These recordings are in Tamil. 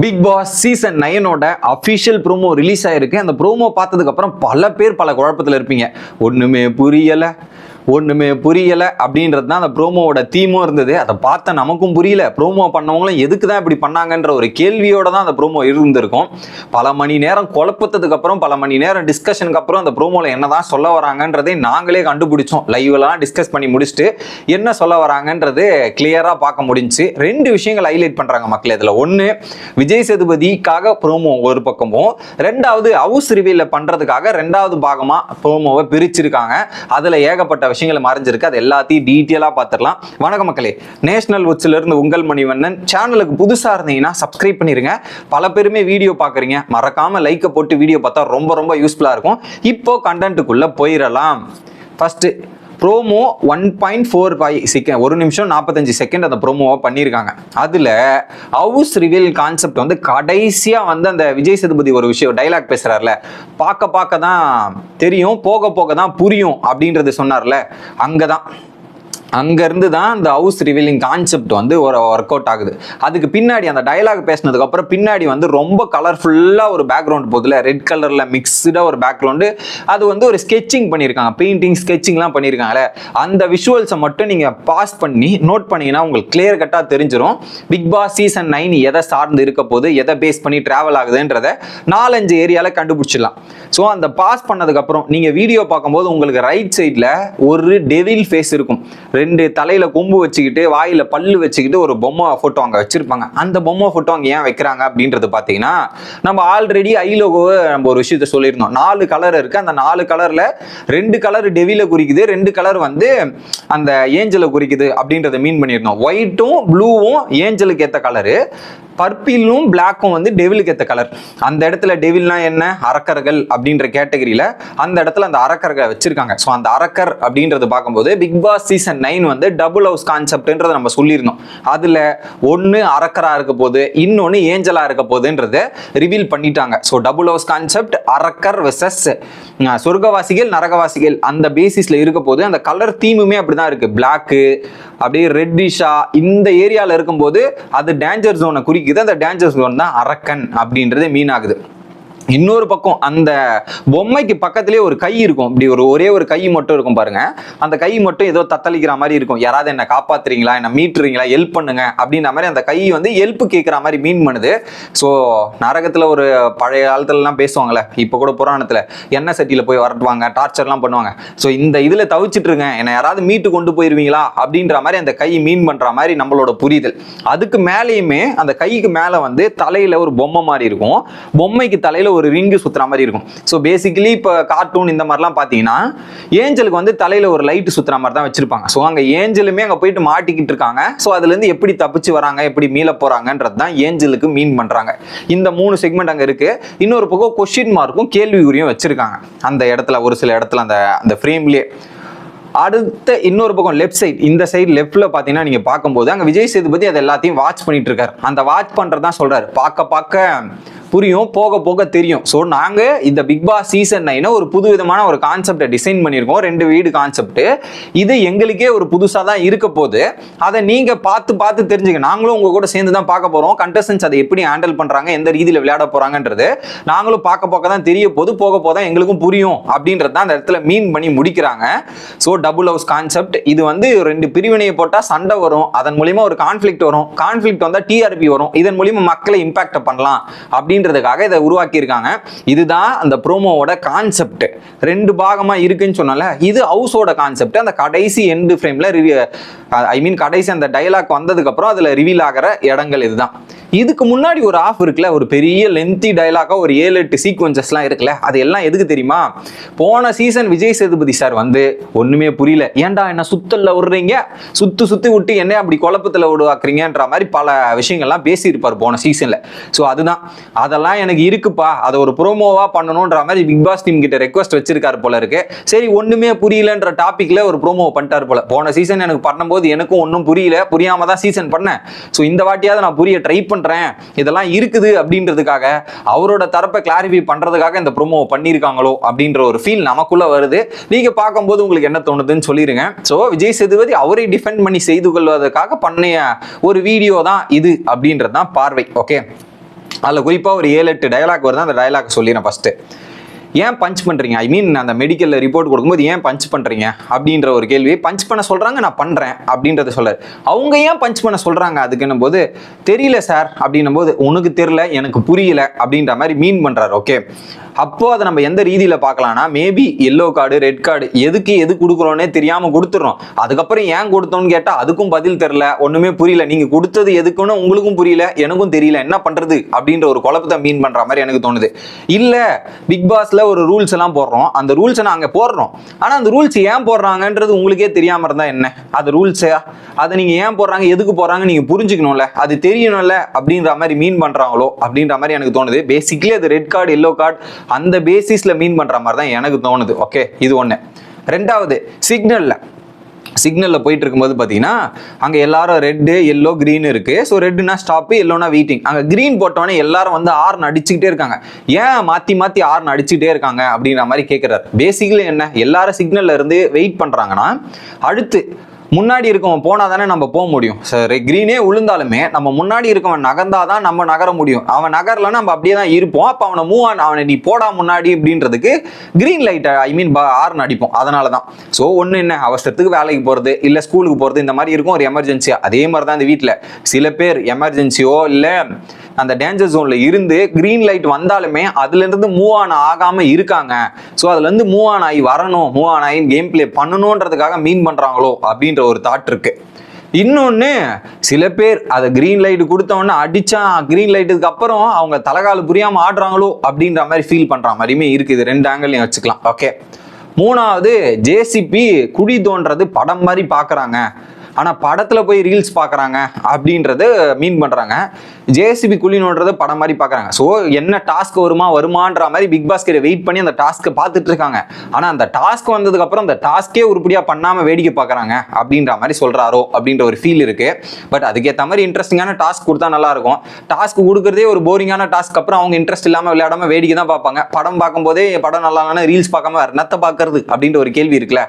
பிக் பாஸ் சீசன் நைனோட அஃபிஷியல் ப்ரோமோ ரிலீஸ் ஆயிருக்கு. அந்த ப்ரோமோ பார்த்ததுக்கப்புறம் பல பேர் பல குழப்பத்தில் இருப்பீங்க. ஒன்றுமே புரியலை. ஒன்றுமே புரியலை அப்படின்றது தான் அந்த ப்ரோமோவோட தீமும் இருந்தது. அதை பார்த்த நமக்கும் புரியல. ப்ரோமோ பண்ணவங்களும் எதுக்கு தான் இப்படி பண்ணாங்கன்ற ஒரு கேள்வியோட தான் அந்த ப்ரோமோ இருந்திருக்கும். பல மணி நேரம் குழப்பத்ததுக்கு அப்புறம் பல மணி நேரம் டிஸ்கஷனுக்கு அப்புறம் அந்த ப்ரோமோல என்னதான் சொல்ல வராங்கன்றதை நாங்களே கண்டுபிடிச்சோம். லைவ்லாம் டிஸ்கஸ் பண்ணி முடிச்சுட்டு என்ன சொல்ல வராங்கன்றது கிளியராக பார்க்க முடிஞ்சு ரெண்டு விஷயங்கள் ஹைலைட் பண்ணுறாங்க மக்கள் இதில். ஒன்று விஜய் சேதுபதிக்காக ப்ரோமோ ஒரு பக்கமும் ரெண்டாவது ஹவுஸ் ரிவீல பண்ணுறதுக்காக ரெண்டாவது பாகமாக ப்ரோமோவை பிரிச்சிருக்காங்க. அதில் ஏகப்பட்ட விஷயங்கள் மறைஞ்சிருக்கு. அது எல்லாத்தையும் டீட்டெயிலாக பார்த்துடலாம் வணக்க மக்களே. நேஷனல் உச்சில இருந்து உங்கள் மணிவண்ணன். சேனலுக்கு புதுசாக இருந்தீங்கன்னா சப்ஸ்கிரைப் பண்ணிருங்க. பல பேருமே வீடியோ பார்க்குறீங்க மறக்காம லைக்கை போட்டு வீடியோ பார்த்தா ரொம்ப ரொம்ப யூஸ்ஃபுல்லாக இருக்கும். இப்போ கண்டென்ட்டுக்குள்ளே போயிடலாம் first promo one point four five second ஒரு நிமிஷம் நாற்பத்தஞ்சு செகண்ட் அந்த ப்ரோமோவை பண்ணியிருக்காங்க. அதில் ஹவுஸ் ரிவீல் கான்செப்ட் வந்து கடைசியாக வந்து அந்த விஜய் சேதுபதி ஒரு விஷயம் டைலாக் பேசுகிறார்ல பார்க்க பார்க்க தான் தெரியும் போக போக தான் புரியும் அப்படின்றது சொன்னார்ல அங்கே தான் அங்கேருந்து தான் அந்த ஹவுஸ் ரிவீலிங் கான்செப்ட் வந்து ஒரு ஒர்க் அவுட் ஆகுது. அதுக்கு பின்னாடி அந்த டயலாக் பேசினதுக்கப்புறம் பின்னாடி வந்து ரொம்ப கலர்ஃபுல்லாக ஒரு பேக்ரவுண்ட் போகுதுல ரெட் கலரில் மிக்ஸ்டாக ஒரு பேக்ரவுண்டு அது வந்து ஒரு ஸ்கெட்சிங் பண்ணியிருக்காங்க பெயிண்டிங் ஸ்கெட்சிங்லாம் பண்ணியிருக்காங்கல்ல அந்த விஷுவல்ஸை மட்டும் நீங்கள் பாஸ் பண்ணி நோட் பண்ணிங்கன்னா உங்களுக்கு கிளியர் கட்டாக தெரிஞ்சிடும் பிக் பாஸ் சீசன் நைன் எதை சார்ந்து இருக்க போது எதை பேஸ் பண்ணி ட்ராவல் ஆகுதுன்றத நாலஞ்சு ஏரியாவில் கண்டுபிடிச்சிடலாம். ஸோ அந்த பாஸ் பண்ணதுக்கப்புறம் நீங்கள் வீடியோ பார்க்கும்போது உங்களுக்கு ரைட் சைடில் ஒரு டெவில் ஃபேஸ் இருக்கும். ரெண்டு தலையில கொம்பு வச்சுக்கிட்டு வாயில பல்லு வச்சுக்கிட்டு ஒரு பொம்மை போட்டோ அங்க வச்சிருப்பாங்க. அந்த பொம்மை போட்டோ அங்க ஏன் வைக்கிறாங்க அப்படின்றது பாத்தீங்கன்னா நம்ம ஆல்ரெடி ஐலோகோவை நம்ம ஒரு விஷயத்த சொல்லியிருந்தோம். நாலு கலர் இருக்கு. அந்த நாலு கலர்ல ரெண்டு கலர் டெவில குறிக்குது. ரெண்டு கலர் வந்து அந்த ஏஞ்சலை குறிக்குது அப்படின்றத மீன் பண்ணியிருந்தோம். ஒயிட்டும் ப்ளூவும் ஏஞ்சலுக்கு ஏத்த கலரு பர்பிளும் பிளாக்கும் வந்து டெவிலுக்கு ஏற்ற கலர் அந்த இடத்துல டெவில்னா என்ன? அரக்கர்கள் அப்படின்ற கேட்டகரியில அந்த இடத்துல அந்த அரக்கர்களை வச்சிருக்காங்க. ஸோ அந்த அரக்கர் அப்படின்றது பார்க்கும்போது பிக் பாஸ் சீசன் நைன் வந்து டபுள் ஹவுஸ் கான்செப்ட்ன்றதை நம்ம சொல்லியிருந்தோம். அதில் ஒன்று அரக்கரா இருக்க போது இன்னொன்று ஏஞ்சலாக இருக்க போகுதுன்றத ரிவீல் பண்ணிட்டாங்க. ஸோ டபுள் ஹவுஸ் கான்செப்ட் அரக்கர் விசஸ் சொர்க்கவாசிகள் நரகவாசிகள் அந்த பேசிஸில் இருக்க போது அந்த கலர் தீமுமே அப்படிதான் இருக்குது பிளாக்கு அப்படியே ரெட்டிஷா இந்த ஏரியாவில் இருக்கும்போது அது டேஞ்சர் ஜோனை குறிக்குது. அந்த டேஞ்சர் ஜோன் தான் அரக்கன் அப்படின்றது மீன் ஆகுது. இன்னொரு பக்கம் அந்த பொம்மைக்கு பக்கத்துலேயே ஒரு கை இருக்கும். இப்படி ஒரு ஒரே ஒரு கை மட்டும் இருக்கும் பாருங்க. அந்த கை மட்டும் ஏதோ தத்தளிக்கிற மாதிரி இருக்கும். யாராவது என்ன காப்பாத்துறீங்களா? என்ன மீட்டுறீங்களா? ஹெல்ப் பண்ணுங்க. அப்படின்ற மாதிரி அந்த கை வந்து ஹெல்ப் கேட்குற மாதிரி மீன் பண்ணுது. ஸோ நரகத்தில் ஒரு பழைய காலத்துலலாம் பேசுவாங்கல்ல. இப்போ கூட புராணத்தில் எண்ணெய் சட்டியில் போய் வரட்டுவாங்க டார்ச்சர்லாம் பண்ணுவாங்க. ஸோ இந்த இதில் தவிச்சிட்டு இருங்க என்னை யாராவது மீட்டு கொண்டு போயிருவீங்களா? அப்படின்ற மாதிரி அந்த கை மீன் பண்ணுற மாதிரி நம்மளோட புரிதல். அதுக்கு மேலேயுமே அந்த கைக்கு மேலே வந்து தலையில் ஒரு பொம்மை மாதிரி இருக்கும். பொம்மைக்கு தலையில் ஒரு ரிங்கு சுத்துற மாதிரி இருக்கும். ஸோ பேசிக்கலி இப்போ கார்ட்டூன் இந்த மாதிரிலாம் பார்த்தீங்கன்னா ஏஞ்சலுக்கு வந்து தலையில் ஒரு லைட் சுத்துற மாதிரி தான் வச்சிருப்பாங்க. ஸோ அங்கே ஏஞ்சலுமே அங்கே போயிட்டு மாட்டிக்கிட்டு இருக்காங்க. ஸோ அதுலேருந்து எப்படி தப்பிச்சு வராங்க எப்படி மீள போறாங்கன்றது தான் ஏஞ்சலுக்கு மீன் பண்ணுறாங்க இந்த மூணு செக்மெண்ட் அங்கே இருக்கு. இன்னொரு பக்கம் கொஷின் மார்க்கும் கேள்விக்குறியும் வச்சிருக்காங்க. அந்த இடத்துல ஒரு சில இடத்துல அந்த அந்த ஃப்ரேம்லேயே அடுத்த இன்னொரு பக்கம் லெஃப்ட் சைட் இந்த சைடு லெஃப்ட்ல பாத்தீங்கன்னா நீங்க பார்க்கும்போது அங்க விஜய் சேதுபதி அதை எல்லாத்தையும் வாட்ச் பண்ணிட்டு இருக்காரு அந்த வாட்ச் பண்றதான் சொல்றாரு. பார்க்க பார்க்க புரியும் போக போக தெரியும். ஸோ நாங்க இந்த பிக் பாஸ் சீசன் நைனை ஒரு புது விதமான ஒரு கான்செப்டை டிசைன் பண்ணியிருக்கோம். ரெண்டு வீடு கான்செப்ட் இது எங்களுக்கே ஒரு புதுசாக தான் இருக்க போது அதை நீங்க பார்த்து பார்த்து தெரிஞ்சுக்க. நாங்களும் உங்க கூட சேர்ந்து தான் பார்க்க போறோம். கண்டஸ்டன்ஸ் அதை எப்படி ஹேண்டில் பண்றாங்க எந்த ரீதியில் விளையாட போறாங்கன்றது நாங்களும் பார்க்க பார்க்க தான் தெரிய போது போக போக தான் எங்களுக்கும் புரியும் அப்படின்றது தான் அந்த இடத்துல மீன் பண்ணி முடிக்கிறாங்க. ஸோ டபுள் ஹவுஸ் கான்செப்ட் இது வந்து ரெண்டு பிரிவினையை போட்டால் சண்டை வரும். அதன் மூலிமா ஒரு கான்ஃப்ளிக்ட் வரும். கான்ஃப்ளிக்ட் வந்தால் டிஆர்பி வரும். இதன் மூலிமா மக்களை இம்பாக்ட் பண்ணலாம் அப்படின்றதுக்காக இதை உருவாக்கியிருக்காங்க. இதுதான் அந்த ப்ரோமோவோட கான்செப்ட் ரெண்டு பாகமாக இருக்குன்னு சொன்னால இது ஹவுஸோட கான்செப்ட் அந்த கடைசி எண்டு ஃப்ரேம்ல ஐ மீன் கடைசி அந்த டைலாக் வந்ததுக்கப்புறம் அதில் ரிவீல் ஆகிற இடங்கள் இதுதான். இதுக்கு முன்னாடி ஒரு ஆஃப் இருக்குல்ல ஒரு பெரிய லென்த்தி டைலாகா ஒரு ஏழு எட்டு சீக்வன்சஸ்லாம் இருக்குல்ல அது எல்லாம் எதுக்கு தெரியுமா? போன சீசன் விஜய் சேதுபதி சார் வந்து ஒண்ணுமே புரியல. ஏன்டா என்ன சுத்தல்ல விடுறீங்க? சுத்து சுத்தி விட்டு என்ன அப்படி குழப்பத்துல விடுவாக்குறீங்கன்ற மாதிரி பல விஷயங்கள்லாம் பேசியிருப்பார் போன சீசன்ல ஸோ அதுதான். அதெல்லாம் எனக்கு இருக்குப்பா. அதை ஒரு ப்ரோமோவா பண்ணணுன்ற மாதிரி பிக் பாஸ் டீம் கிட்ட ரெக்வஸ்ட் வச்சிருக்காரு போல இருக்கு. சரி ஒண்ணுமே புரியலன்ற டாபிக்ல ஒரு ப்ரோமோ பண்ணிட்டாரு போல. போன சீசன் எனக்கு பண்ணும்போது எனக்கும் ஒன்றும் புரியல. புரியாம தான் சீசன் பண்ணேன். ஸோ இந்த வாட்டியாவது நான் புரிய ட்ரை பண்ண பண்ணுறேன் இதெல்லாம் இருக்குது அப்படின்றதுக்காக அவரோட தரப்பை கிளாரிஃபை பண்றதுக்காக இந்த ப்ரோமோ பண்ணியிருக்காங்களோ அப்படின்ற ஒரு ஃபீல் நமக்குள்ள வருது. நீங்க பார்க்கும்போது உங்களுக்கு என்ன தோணுதுன்னு சொல்லிடுங்க ஸோ விஜய் சேதுபதி அவரை டிஃபெண்ட் பண்ணி செய்து கொள்வதற்காக பண்ணிய ஒரு வீடியோ தான் இது அப்படின்றது தான் பார்வை ஓகே அதில் குறிப்பாக ஒரு ஏழு எட்டு டயலாக் வருது. அந்த டயலாக் சொல்லிடுறேன் ஃபஸ்ட்டு ஏன் பஞ்ச் பண்ணுறீங்க ஐ மீன் அந்த மெடிக்கலில் ரிப்போர்ட் கொடுக்கும்போது ஏன் பஞ்ச் பண்ணுறீங்க அப்படின்ற ஒரு கேள்வி. பஞ்ச் பண்ண சொல்கிறாங்க நான் பண்ணுறேன் அப்படின்றத சொல்றாரு. அவங்க ஏன் பஞ்ச் பண்ண சொல்கிறாங்க அதுக்குன்னும் போது தெரியல சார் அப்படின்னும் போது உனக்கு தெரியல எனக்கு புரியல அப்படின்ற மாதிரி மீன் பண்ணுறாரு ஓகே அப்போ அதை நம்ம எந்த ரீதியில் பார்க்கலாம்னா maybe yellow card red card எதுக்கு எது கொடுக்குறோன்னே தெரியாமல் கொடுத்துட்றோம். அதுக்கப்புறம் ஏன் கொடுத்தோம்னு கேட்டால் அதுக்கும் பதில் தெரில ஒன்றுமே புரியல. நீங்கள் கொடுத்தது எதுக்குன்னு உங்களுக்கும் புரியல எனக்கும் தெரியல என்ன பண்ணுறது அப்படின்ற ஒரு குழப்பத்தை மீன் பண்ணுற மாதிரி எனக்கு தோணுது. இல்லை பிக் பாஸ்ல ஒரு ரூல்ஸ் எல்லாம் போடுறோம். அந்த ரூல்ஸை நாங்கள் போடுறோம். ஆனால் அந்த ரூல்ஸ் ஏன் போடுறாங்கன்றது உங்களுக்கே தெரியாமல் இருந்தால் என்ன? அது ரூல்ஸே அதை நீங்கள் ஏன் போடுறாங்க? எதுக்கு போடுறாங்க நீங்கள் புரிஞ்சுக்கணும்ல. அது தெரியணும்ல அப்படின்ற மாதிரி மீன் பண்ணுறாங்களோ அப்படின்ற மாதிரி எனக்கு தோணுது. பேசிக்லி அது ரெட் கார்டு எல்லோ கார்டு அந்த பேசிஸில் மீன் பண்ணுற மாதிரி தான் எனக்கு தோணுது. ஓகே இது ஒன்று ரெண்டாவது சிக்னலில் சிக்னலில் போயிட்டு இருக்கும்போது பார்த்தீங்கன்னா அங்கே எல்லாரும் ரெட்டு எல்லோ க்ரீன் இருக்கு. ஸோ ரெட்டுனா ஸ்டாப்பு எல்லோனா வெயிட்டிங் அங்கே க்ரீன் போட்டோன்னே எல்லாரும் வந்து ஆர்ன் அடிச்சுக்கிட்டே இருக்காங்க. ஏன் மாற்றி மாற்றி ஆர்ன் அடிச்சுக்கிட்டே இருக்காங்க அப்படின்ற மாதிரி கேட்குறாரு பேசிக்கலி என்ன? எல்லாரும் சிக்னலில் இருந்து வெயிட் பண்ணுறாங்கன்னா அடுத்து முன்னாடி இருக்கவன் போனால் தானே நம்ம போக முடியும். சரி க்ரீனே விழுந்தாலுமே நம்ம முன்னாடி இருக்கவன் நகர்ந்தாதான் நம்ம நகர முடியும். அவன் நகரலன்னா நம்ம அப்படியே தான் இருப்போம். அப்போ அவனை மூவ் ஆன் அவனை நீ போடா முன்னாடி அப்படின்றதுக்கு க்ரீன் லைட்டை ஐ மீன் ஆர்ன் அடிப்போம். அதனால தான் ஸோ ஒன்று என்ன? அவசரத்துக்கு வேலைக்கு போகிறது இல்லை ஸ்கூலுக்கு போகிறது இந்த மாதிரி இருக்கும் ஒரு எமர்ஜென்சியாக அதே மாதிரி தான் இந்த வீட்டில் சில பேர் எமர்ஜென்சியோ இல்லை அந்த டேஞ்சர் ஜோனில் இருந்து க்ரீன் லைட் வந்தாலுமே அதுலேருந்து மூவ் ஆன் ஆகாமல் இருக்காங்க. ஸோ அதுலேருந்து மூவ் ஆன் ஆகி வரணும் மூவ் ஆன் ஆகி கேம் பிளே பண்ணணுன்றதுக்காக மீன் பண்ணுறாங்களோ அப்படின்ற ஒரு தாட் இருக்கு. இன்னொன்று சில பேர் அதை க்ரீன் லைட் கொடுத்தவொடனே அடிச்சா க்ரீன் லைட்டுக்கு அப்புறம் அவங்க தலைகால் புரியாமல் ஆடுறாங்களோ அப்படின்ற மாதிரி ஃபீல் பண்ணுற மாதிரியுமே இருக்குது இது ரெண்டு ஆங்கிளையும் வச்சுக்கலாம். ஓகே மூணாவது ஜேசிபி குழி தோன்றது படம் மாதிரி பார்க்குறாங்க ஆனால் படத்தில் போய் ரீல்ஸ் பார்க்குறாங்க அப்படின்றது மீன் பண்ணுறாங்க ஜேசிபி குழினோன்றது படம் மாதிரி பார்க்குறாங்க ஸோ என்ன டாஸ்க் வருமா வருமான்ற மாதிரி பிக் பாஸ் வெயிட் பண்ணி அந்த டாஸ்க்கை பார்த்துட்டு இருக்காங்க. ஆனால் அந்த டாஸ்க் வந்ததுக்கப்புறம் அந்த டாஸ்க்கே உருப்படியாக பண்ணாமல் வேடிக்கை பார்க்குறாங்க அப்படின்ற மாதிரி சொல்கிறாரோ அப்படின்ற ஒரு ஃபீல் இருக்குது பட் அதுக்கேற்ற மாதிரி இன்ட்ரெஸ்டிங்கான டாஸ்க் கொடுத்தா நல்லாயிருக்கும் டாஸ்க் கொடுக்குறதே ஒரு போரிங்கான டாஸ்க் அப்புறம் அவங்க இன்ட்ரெஸ்ட் இல்லாமல் விளையாடாம வேடிக்கை தான் பார்ப்பாங்க. படம் பார்க்கும்போதே படம் நல்லா ரீல்ஸ் பார்க்காம நத்தை என்னத்தை பார்க்கறது? அப்படின்ற ஒரு கேள்வி இருக்குல்ல.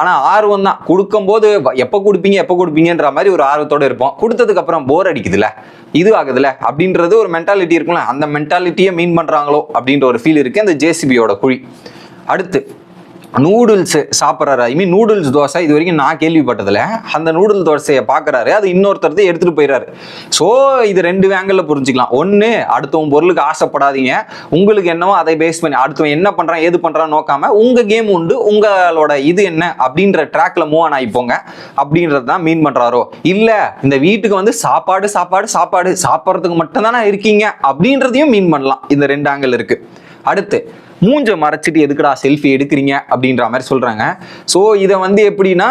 ஆனால் ஆர்வம் தான். கொடுக்கும்போது எப்போ கொடுப்பீங்க எப்போ கொடுப்பீங்கன்ற மாதிரி ஒரு ஆர்வத்தோட இருப்போம். கொடுத்ததுக்கு அப்புறம் போர் அடிக்குதுல்ல? இது ஆகுதுல்ல? அப்படின்றது ஒரு மென்டாலிட்டி இருக்கும்ல. அந்த மென்டாலிட்டியை மீன் பண்றாங்களோ அப்படின்ற ஒரு ஃபீல் இருக்கு. அந்த ஜேசிபியோட குழி. அடுத்து நூடுல்ஸ் சாப்பிட்றாரு. ஐ மீன் நூடுல்ஸ் தோசை இது வரைக்கும் நான் கேள்விப்பட்டதில்ல. அந்த நூடுல் தோசையை பார்க்குறாரு. அது இன்னொருத்தர் எடுத்துகிட்டு போயிடுறாரு ஸோ இது ரெண்டு வேங்கலில் புரிஞ்சுக்கலாம். ஒன்று அடுத்தவன் பொருளுக்கு ஆசைப்படாதீங்க. உங்களுக்கு என்னவோ அதை பேஸ் பண்ணி அடுத்தவன் என்ன பண்ணுறான் ஏது பண்ணுறான்னு நோக்காமல் உங்கள் கேம் உண்டு உங்களோட இது என்ன அப்படின்ற ட்ராக்ல மூவ் ஆன் ஆகிப்போங்க அப்படின்றது தான் மீன் பண்ணுறாரோ இல்லை இந்த வீட்டுக்கு வந்து சாப்பாடு சாப்பாடு சாப்பாடு சாப்பிட்றதுக்கு மட்டும்தானே இருக்கீங்க அப்படின்றதையும் மீன் பண்ணலாம். இந்த ரெண்டு ஆங்கிள் இருக்குது அடுத்து மூஞ்ச மறைச்சிட்டு எதுக்குடா செல்ஃபி எடுக்கிறீங்க அப்படின்ற மாதிரி சொல்றாங்க. ஸோ இதை வந்து எப்படின்னா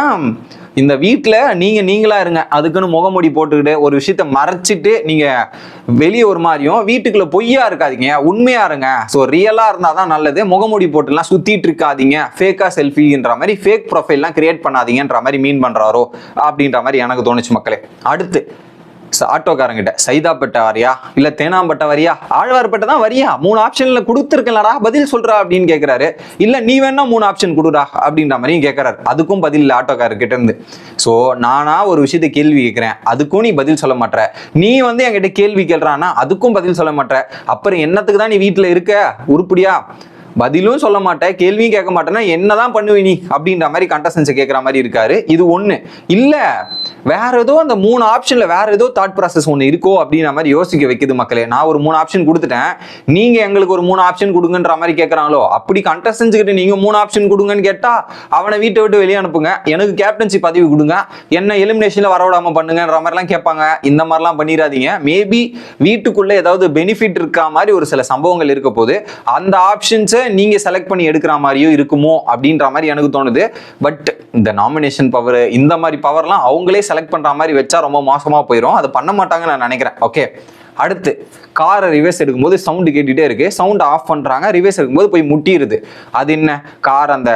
இந்த வீட்டில் நீங்கள் நீங்களாக இருங்க. அதுக்குன்னு முகமூடி போட்டுக்கிட்டு ஒரு விஷயத்த மறைச்சிட்டு நீங்கள் வெளியே ஒரு மாதிரியும் வீட்டுக்குள்ள பொய்யா இருக்காதீங்க. உண்மையா இருங்க. ஸோ ரியலாக இருந்தால் தான் நல்லது. முகமூடி போட்டுலாம் சுற்றிட்டு இருக்காதிங்க. ஃபேக்காக செல்ஃபின்ற மாதிரி ஃபேக் ப்ரொஃபைல்லாம் கிரியேட் பண்ணாதீங்கன்ற மாதிரி மீன் பண்ணுறாரோ அப்படின்ற மாதிரி எனக்கு தோணுச்சு மக்களே. அடுத்து ஆட்டோக்காரங்கிட்ட சைதாப்பேட்டை வரியா? இல்ல தேனாம்பட்ட வரியா? ஆழ்வார்பேட்டை தான் வரியா? மூணு ஆப்ஷன்ல கொடுத்துருக்கலடா பதில் சொல்றா அப்படின்னு கேக்குறாரு. இல்ல நீ வேணா மூணு ஆப்ஷன் கொடுடா அப்படின்ற மாதிரியும் கேட்கறாரு அதுக்கும் பதில் இல்லை ஆட்டோக்காரர்கிட்ட இருந்து. ஸோ நானா ஒரு விஷயத்தை கேள்வி கேட்கிறேன் அதுக்கும் நீ பதில் சொல்ல மாட்டேற நீ வந்து என்கிட்ட கேள்வி கேள்றான்னா அதுக்கும் பதில் சொல்ல மாட்டேற அப்புறம் என்னத்துக்கு தான் நீ வீட்டுல இருக்க? உருப்படியா? பதிலும் சொல்ல மாட்டேன் கேள்வியும் கேட்க மாட்டேன்னா என்னதான் பண்ணுவ நீ அப்படின்ற மாதிரி கண்டஸ்டன்ஸை கேட்குற மாதிரி இருக்காரு. இது ஒண்ணு. இல்ல வேற ஏதோ அந்த மூணு ஆப்ஷன்ல வேற ஏதோ தாட் ப்ராசஸ் ஒன்று இருக்கோ அப்படின்ற மாதிரி யோசிக்க வைக்குது மக்களே. நான் ஒரு மூணு ஆப்ஷன் கொடுத்துட்டேன். நீங்க எங்களுக்கு ஒரு மூணு ஆப்ஷன் கொடுங்கன்ற மாதிரி கேட்கறாங்களோ அப்படி கண்டஸ்டன்ஸ் கிட்ட நீங்க மூணு ஆப்ஷன் கொடுங்கன்னு கேட்டா அவனை வீட்டை விட்டு வெளியே அனுப்புங்க. எனக்கு கேப்டன்சி பதவி கொடுங்க. என்ன எலிமினேஷன்ல வரவிடாம பண்ணுங்கன்ற மாதிரிலாம் கேட்பாங்க. இந்த மாதிரிலாம் பண்ணிடாதீங்க. மேபி வீட்டுக்குள்ள ஏதாவது பெனிஃபிட் இருக்கா மாதிரி ஒரு சில சம்பவங்கள் இருக்க போது அந்த ஆப்ஷன்ஸை நீங்கள் செலக்ட் பண்ணி எடுக்கிற மாதிரியும் இருக்குமோ அப்படின்ற மாதிரி எனக்கு தோணுது. பட் இந்த நாமினேஷன் பவர் இந்த மாதிரி பவர்லாம் அவங்களே செலக்ட் பண்ணுற மாதிரி வச்சா ரொம்ப மோசமாக போயிடும் அதை பண்ண மாட்டாங்கன்னு நான் நினைக்கிறேன். ஓகே அடுத்து காரை ரிவர்ஸ் எடுக்கும்போது சவுண்டு கேட்டுகிட்டே இருக்குது சவுண்டு ஆஃப் பண்ணுறாங்க ரிவர்ஸ் எடுக்கும்போது போய் முட்டிடுது அது என்ன? கார் அந்த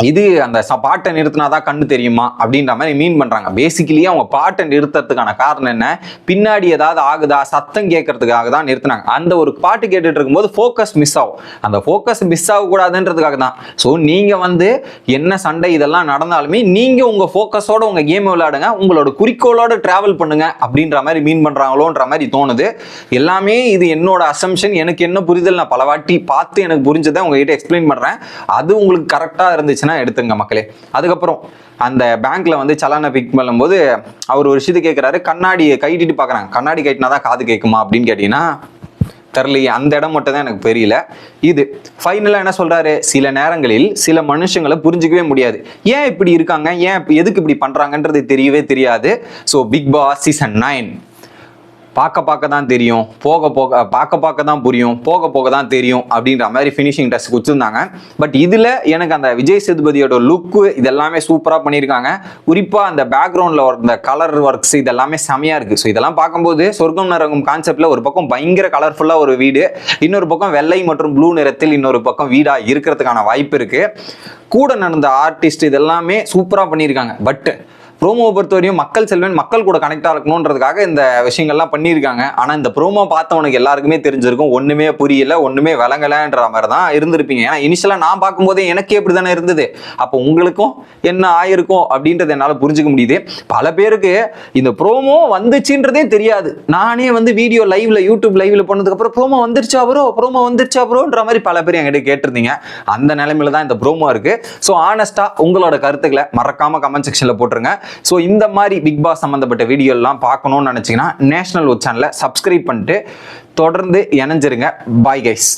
இது அந்த ச- பாட்டை நிறுத்தினாதான் கண்ணு தெரியுமா அப்படின்ற மாதிரி மீன் பண்றாங்க. பேசிக்கலி அவங்க பாட்டை நிறுத்துறதுக்கான காரணம் என்ன? பின்னாடி ஏதாவது ஆகுதா? சத்தம் கேட்கறதுக்காக தான் நிறுத்தினாங்க. அந்த ஒரு பாட்டு கேட்டுட்டு இருக்கும்போது ஃபோக்கஸ் மிஸ் ஆகும். அந்த ஃபோக்கஸ் மிஸ் ஆகக்கூடாதுன்றதுக்காக தான். ஸோ நீங்க வந்து என்ன சண்டை இதெல்லாம் நடந்தாலுமே நீங்க உங்க ஃபோக்கஸோட உங்க கேம் விளையாடுங்க. உங்களோட குறிக்கோளோட டிராவல் பண்ணுங்க அப்படின்ற மாதிரி மீன் பண்றாங்களோன்ற மாதிரி தோணுது. எல்லாமே இது என்னோட அசம்ஷன் எனக்கு என்ன புரிதல்? நான் பல வாட்டி பார்த்து எனக்கு புரிஞ்சதை உங்ககிட்ட எக்ஸ்பிளைன் பண்றேன். அது உங்களுக்கு கரெக்டாக கரெக்டா இருந்துச்சுன்னா எடுத்துங்க மக்களே. அதுக்கப்புறம் அந்த பேங்க்ல வந்து சலானை பிக் பண்ணும்போது அவர் ஒரு விஷயத்தை கேட்குறாரு கண்ணாடி கைட்டிட்டு பார்க்குறாங்க கண்ணாடி கைட்டினா தான் காது கேட்குமா அப்படின்னு கேட்டிங்கன்னா தெரிலையே அந்த இடம் மட்டும் தான் எனக்கு தெரியல. இது ஃபைனலாக என்ன சொல்றாரு? சில நேரங்களில் சில மனுஷங்களை புரிஞ்சிக்கவே முடியாது. ஏன் இப்படி இருக்காங்க? ஏன் இப்ப- எதுக்கு இப்படி பண்ணுறாங்கன்றது தெரியவே தெரியாது. So big boss season nine பார்க்க பார்க்க தான் தெரியும் போக போக பார்க்க பார்க்க தான் புரியும் போக போக தான் தெரியும் அப்படின்ற மாதிரி ஃபினிஷிங் டச் கொடுத்துருந்தாங்க. பட் இதில் எனக்கு அந்த விஜய் சேதுபதியோட லுக்கு இதெல்லாமே சூப்பராக பண்ணியிருக்காங்க. குறிப்பாக அந்த பேக்ரவுண்டில் இந்த கலர் ஒர்க்ஸ் இதெல்லாமே செமையாக இருக்குது ஸோ இதெல்லாம் பார்க்கும்போது சொர்க்கம் நரகம் கான்செப்டில் ஒரு பக்கம் பயங்கர கலர்ஃபுல்லாக ஒரு வீடு இன்னொரு பக்கம் வெள்ளை மற்றும் ப்ளூ நிறத்தில் இன்னொரு பக்கம் வீடாக இருக்கிறதுக்கான வாய்ப்பு இருக்குது கூட நடந்த ஆர்டிஸ்ட் இதெல்லாமே சூப்பராக பண்ணியிருக்காங்க. பட் ப்ரோமோவை பொறுத்தவரையும் மக்கள் செல்வன் மக்கள் கூட கனெக்டாக இருக்கணுன்றதுக்காக இந்த விஷயங்கள்லாம் பண்ணியிருக்காங்க. ஆனால் இந்த ப்ரோமோ பார்த்தவனுக்கு எல்லாருக்குமே தெரிஞ்சிருக்கும். ஒன்றுமே புரியல ஒன்றுமே விளங்கலைன்ற மாதிரி தான் இருந்திருப்பீங்க. ஏன்னா இனிஷியலாக நான் பார்க்கும்போதே எனக்கே இப்படி தானே இருந்தது. அப்போ உங்களுக்கும் என்ன ஆயிருக்கும் அப்படின்றது என்னால் புரிஞ்சுக்க முடியுது. பல பேருக்கு இந்த ப்ரோமோ வந்துச்சுன்றதே தெரியாது. நானே வந்து வீடியோ லைவ்ல யூடியூப் லைவ்ல பண்ணதுக்கப்புறம் ப்ரோமோ வந்துருச்சா ப்ரோ ப்ரோமோ வந்துருச்சா ப்ரோன்ற மாதிரி பல பேர் என்கிட்ட கேட்டிருந்தீங்க. அந்த நிலைமையில தான் இந்த ப்ரோமோ இருக்கு. ஸோ ஆனஸ்டா உங்களோட கருத்துக்களை மறக்காம கமெண்ட் செக்ஷன்ல போட்டுருங்க. ஸோ இந்த மாதிரி பிக் பாஸ் சம்மந்தப்பட்ட வீடியோ எல்லாம் பார்க்கணும்னு நினைச்சீங்கன்னா நேஷனல் சேனலை சப்ஸ்கிரைப் பண்ணிட்டு தொடர்ந்து இணைஞ்சிருங்க. Bye guys